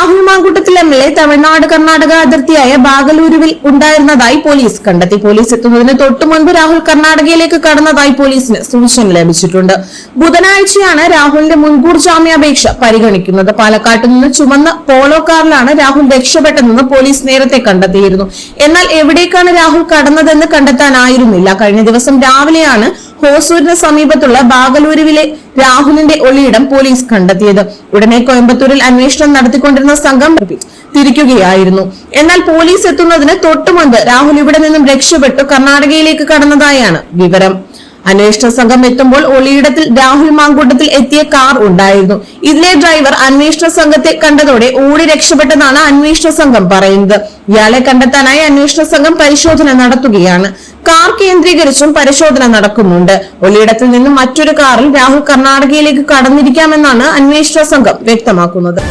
ദിവസങ്ങളിലെ തമിഴ്നാട് കർണാടക അതിർത്തിയായ ബാഗലൂരുവിൽ ഉണ്ടായിരുന്നതായി പോലീസ് കണ്ടെത്തി. പോലീസ് എത്തുന്നതിന് തൊട്ടു മുൻപ് രാഹുൽ കർണാടകയിലേക്ക് കടന്നതായി പോലീസിന് സൂചന ലഭിച്ചിട്ടുണ്ട്. ബുധനാഴ്ചയാണ് രാഹുലിന്റെ മുൻകൂർ ജാമ്യാപേക്ഷ പരിഗണിക്കുന്നത്. പാലക്കാട്ട് നിന്ന് ചുമന്ന പോളോ കാറിലാണ് രാഹുൽ രക്ഷപ്പെട്ടതെന്ന് പോലീസ് നേരത്തെ കണ്ടെത്തിയിരുന്നു. എന്നാൽ എവിടേക്കാണ് രാഹുൽ കടന്നതെന്ന് കണ്ടെത്താനായിരുന്നില്ല. കഴിഞ്ഞ ദിവസം രാവിലെയാണ് ഹോസൂരിന് സമീപത്തുള്ള ബാഗലൂരുവിലെ രാഹുലിന്റെ ഒളിയിടം പോലീസ് കണ്ടെത്തിയത്. ഉടനെ കോയമ്പത്തൂരിൽ അന്വേഷണം നടത്തിക്കൊണ്ടിരുന്ന സംഘം തിരിക്കുകയായിരുന്നു. എന്നാൽ പോലീസ് എത്തുന്നതിന് തൊട്ടുമുമ്പ് രാഹുൽ ഇവിടെ നിന്നും രക്ഷപ്പെട്ടു കർണാടകയിലേക്ക് കടന്നതായാണ് വിവരം. അന്വേഷണ സംഘം എത്തുമ്പോൾ ഒളിയിടത്തിൽ രാഹുൽ മാങ്കൂട്ടത്തിൽ എത്തിയ കാർ ഉണ്ടായിരുന്നു. ഇതിലെ ഡ്രൈവർ അന്വേഷണ സംഘത്തെ കണ്ടതോടെ ഓടി രക്ഷപ്പെട്ടെന്നാണ് അന്വേഷണ സംഘം പറയുന്നത്. ഇയാളെ കണ്ടെത്താനായി അന്വേഷണ സംഘം പരിശോധന നടത്തുകയാണ്. കാർ കേന്ദ്രീകരിച്ചും പരിശോധന നടക്കുന്നുണ്ട്. ഒളിയിടത്തിൽ നിന്നും മറ്റൊരു കാറിൽ രാഹുൽ കർണാടകയിലേക്ക് കടന്നിരിക്കാമെന്നാണ് അന്വേഷണ സംഘം വ്യക്തമാക്കുന്നത്.